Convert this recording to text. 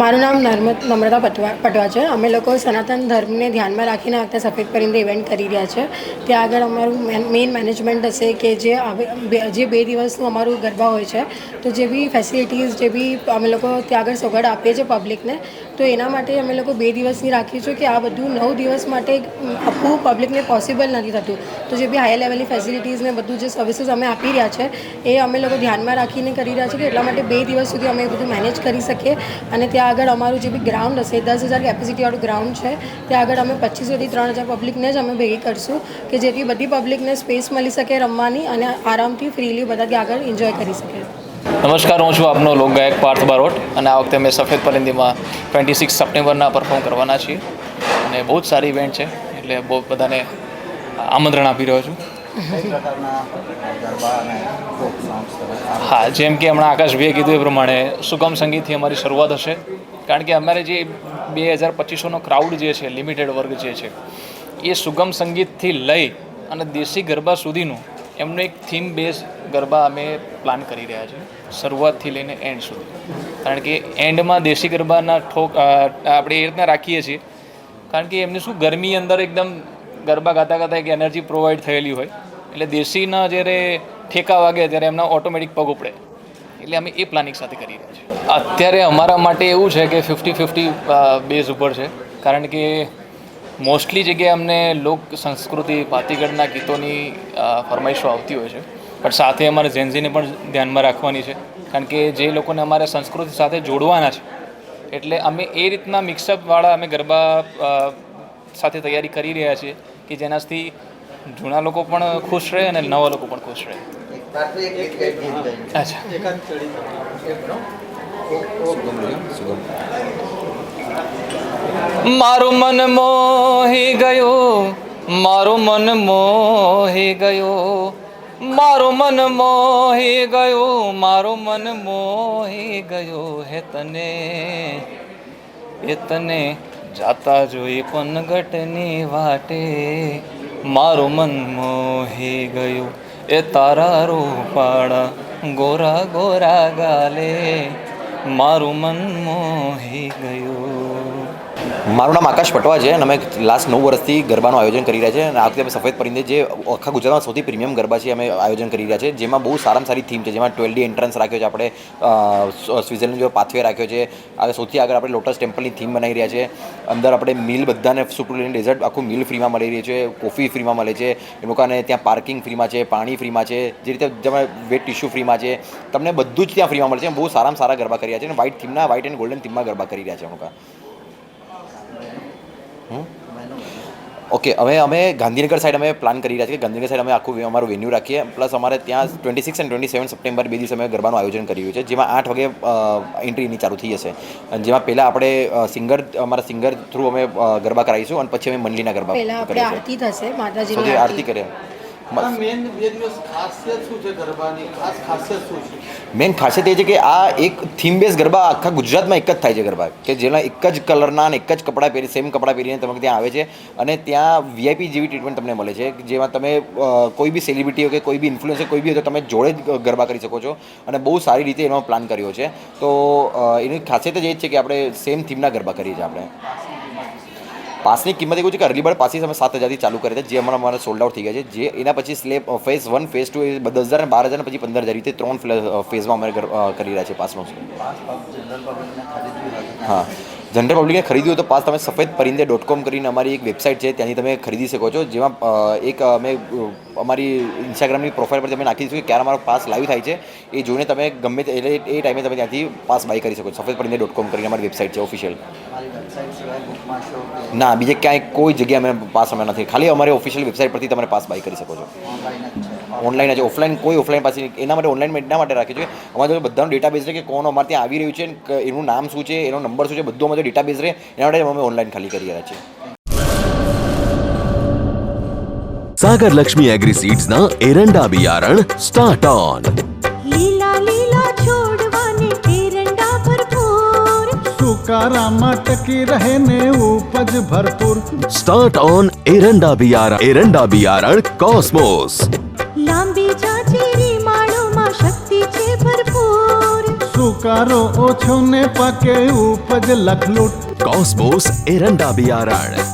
મારું નામ નર્મદ નમ્રતા પટવા પટવા છે. અમે લોકો સનાતન ધર્મને ધ્યાનમાં રાખીને આ વખતે સફેદ પરિંદે ઇવેન્ટ કરી રહ્યા છે. ત્યાં આગળ અમારું મેઇન મેનેજમેન્ટ હશે કે જે જે બે દિવસનું અમારું ગરબા હોય છે. તો જે બી ફેસિલિટીઝ જે બી અમે લોકો ત્યાં આગળ સોગડ આપીએ છીએ પબ્લિકને તો એના માટે અમે લોકો બે દિવસની રાખીએ છીએ કે આ બધું નવ દિવસ માટે આપવું પબ્લિકને પોસિબલ નથી થતું. તો જે બી હાઈ લેવલની ફેસિલિટીઝ ને બધું જે સર્વિસીસ અમે આપી રહ્યા છે, એ અમે લોકો ધ્યાનમાં રાખીને કરી રહ્યા છીએ કે એટલા માટે બે દિવસ સુધી અમે બધું મેનેજ કરી શકીએ. અને ત્યાં આગળ અમારું જે બી ગ્રાઉન્ડ હશે, દસ હજાર કેપેસિટીવાળું ગ્રાઉન્ડ છે, ત્યાં આગળ અમે પચીસોથી ત્રણ હજાર પબ્લિકને જ અમે ભેગી કરશું કે જેથી બધી પબ્લિકને સ્પેસ મળી શકે રમવાની અને આરામથી ફ્રીલી બધા ત્યાં આગળ એન્જોય કરી શકે નમસ્કાર, હું છું આપનો લોક ગાયક પાર્થ બારોટ અને આ વખતે અમે સફેદ પરિંદીમાં ટ્વેન્ટી સિક્સ સપ્ટેમ્બરના પરફોર્મ કરવાના છીએ. અને બહુ જ સારી ઇવેન્ટ છે, એટલે બહુ બધાને આમંત્રણ આપી રહ્યો છું. હા, જેમ કે હમણાં આકાશભાઈએ કીધું એ પ્રમાણે સુગમ સંગીતથી અમારી શરૂઆત હશે. કારણ કે અમારે જે બે હજાર પચીસોનો ક્રાઉડ જે છે લિમિટેડ વર્ગ જે છે, એ સુગમ સંગીતથી લઈ અને દેશી ગરબા સુધીનું એમનું એક થીમ બેઝ ગરબા અમે પ્લાન કરી રહ્યા છીએ શરૂઆતથી લઈને એન્ડ સુધી. કારણ કે એન્ડમાં દેશી ગરબાના ઠોક આપણે એ રીતના રાખીએ છીએ, કારણ કે એમને શું ગરમી અંદર એકદમ ગરબા ગાતા ગાતા એક એનર્જી પ્રોવાઈડ થયેલી હોય. એટલે દેશીના જ્યારે ઠેકા વાગે ત્યારે એમના ઓટોમેટિક પગ ઉપડે. એટલે અમે એ પ્લાનિંગ સાથે કરી રહ્યા છીએ. અત્યારે અમારા માટે એવું છે કે ફિફ્ટી ફિફ્ટી બેઝ ઉપર છે. કારણ કે મોસ્ટલી જગ્યાએ અમને લોક સંસ્કૃતિ પાતીગઢના ગીતોની ફરમાઈશો આવતી હોય છે. પણ સાથે અમારે ઝેન્ઝીને પણ ધ્યાનમાં રાખવાની છે. કારણ કે જે લોકોને અમારે સંસ્કૃતિ સાથે જોડવાના છે, એટલે અમે એ રીતના મિક્સઅપવાળા અમે ગરબા સાથે તૈયારી કરી રહ્યા છીએ કે જેનાથી જૂના લોકો પણ ખુશ રહે અને નવા લોકો પણ ખુશ રહે. અચ્છા. મારું મન મોહી ગયું, મારું મન મોહી ગયું. મારું મન મોહી ગયું, મારું મન મોહી ગયું. હે તને એ તને જાતા જોઈ પનગટની વાટે. મારું મન મોહી ગયું, એ તારા રૂપાળા ગોરા ગોરા ગાલે. મારું મન મોહી ગયું. મારું નામ આકાશ પટવા છે અને અમે લાસ્ટ નવ વર્ષથી ગરબાનું આયોજન કરી રહ્યા છે અને આ વખતે અમે સફેદ પરિંદે જે આખા ગુજરાતમાં સૌથી પ્રીમિયમ ગરબા છે અમે આયોજન કરી રહ્યા છે, જેમાં બહુ સારામાં સારી થીમ છે, જેમાં ટ્વેલ્વ એન્ટ્રન્સ રાખ્યો છે, આપણે સ્વિઝરલેન્ડ જેવો પાથવે રાખ્યો છે આગળ સૌથી આગળ આપણે લોટસ ટેમ્પલની થીમ બનાવી રહ્યા છે, અંદર આપણે મિલ બધાને સુપર ડેઝર્ટ આખું મિલ ફ્રીમાં મળી રહી છે કોફી ફ્રીમાં મળે છે, એ લોકોને ત્યાં પાર્કિંગ ફ્રીમાં છે, પાણી ફ્રીમાં છે, જે રીતે તમે વેટ ટિશ્યુ ફ્રીમાં છે, તમને બધું જ ત્યાં ફ્રીમાં મળે છે બહુ સારામાં સારા ગરબા કરી રહ્યા છે અને વ્હાઇટ થીમના વ્હાઇટ એન્ડ ગોલ્ડન થીમમાં ગરબા કરી રહ્યા છે અમે ઓકે હવે અમે ગાંધીનગર સાઈડ અમે પ્લાન કરી રહ્યા છીએ કે ગાંધીનગર સાઈડ અમે આખું અમારું વેન્યુ રાખીએ. પ્લસ અમારે ત્યાં twenty six and twenty seven September બે દિવસે અમે ગરબાનું આયોજન કર્યું છે જેમાં આઠ વાગે એન્ટ્રી એની ચાલુ થઈ જશે અને જેમાં પહેલાં આપણે સિંગર અમારા સિંગર થ્રુ અમે ગરબા કરાવીશું અને પછી અમે મંડલીના ગરબા કરીશું. આરતી થશે માતાજીની આરતી. આરતી કરે મેન ખાસિયત એ છે કે આ એક થીમ બેઝ ગરબા આખા ગુજરાતમાં એક જ થાય છે ગરબા. કે જેના એક જ કલરના અને એક જ કપડાં પહેરી સેમ કપડાં પહેરીને તમે ત્યાં આવે છે અને ત્યાં વીઆઈપી જેવી ટ્રીટમેન્ટ તમને મળે છે. જેમાં તમે કોઈ બી સેલિબ્રિટી હોય કે કોઈ બી ઇન્ફ્લુએન્સર કોઈ બી હોય તો તમે જોડે જ ગરબા કરી શકો છો અને બહુ સારી રીતે એનો પ્લાન કર્યો છે. તો એની ખાસિયત જ એ જ છે કે આપણે સેમ થીમના ગરબા કરીએ છીએ આપણે. પાસની કિંમત એવું છે કે અર્લી બર્ડ પાસીસ અમે સાત હજારથી ચાલુ કરી છે જે અમારા અમારા સોલ્ડ આઉટ થઈ ગયા છે. જે એના પછી slab phase one phase two એ દસ હજાર અને બાર હજાર પછી પંદર હજાર રીતે ત્રણ ફેઝમાં અમે કરી રહ્યા છે પાસનો. પાસ હા. જનરલ પબ્લિકે ખરીદ્યું તો પાસ તમે સફેદ પરિંદે ડોટ કોમ કરીને અમારી એક વેબસાઇટ છે, ત્યાંથી તમે ખરીદી શકો છો. જેમાં એક અમે અમારી ઇન્સ્ટાગ્રામની પ્રોફાઇલ પર તમે નાખી દીધું કે ક્યારે અમારો પાસ લાઈવ થાય છે. એ જોઈને તમે ગમે તે, એટલે એ ટાઈમે તમે ત્યાંથી પાસ બાય કરી શકો છો. સફેદ પરિંદે ડોટ કોમ કરીને અમારી વેબસાઇટ છે ઓફિશિયલ ના, બીજે ક્યાંય કોઈ જગ્યાએ અમે પાસ અમે નથી. ખાલી અમારી ઓફિશિયલ વેબસાઇટ પરથી તમે પાસ બાય કરી શકો છો. ઓનલાઈન છે. ઓફલાઈન કોઈ ઓફલાઈન પાસે એના માટે ઓનલાઈન એટલા માટે રાખી છે અમારે જો બધાનો ડેટાબેઝ રહે કે કોણ અમારે ત્યાં આવી રહ્યું છે એનું નામ શું છે એનો નંબર શું છે બધું અમારે ડેટાબેઝ રહે. એના માટે અમે ઓનલાઈન ખાલી કરી રહ્યા છીએ. સાગર લક્ષ્મી એગ્રી સીડ્સ ના એરંડા બિયારણ સ્ટાર્ટ ઓન લીલા લીલા છોડવાને એરંડા ભરપૂર. સુકારામાં ટકી રહે ને ઉપજ ભરપૂર. સ્ટાર્ટ ઓન એરંડા બિયારણ એરંડા બિયારણ કોસ્મોસ લાંબી જાચેરી માળોમાં શક્તિ છે ભરપૂર. સુકારો ઓછો ને પાકે ઉપજ લખલૂટ. કોસ્મોસ એરંડા બિયારણ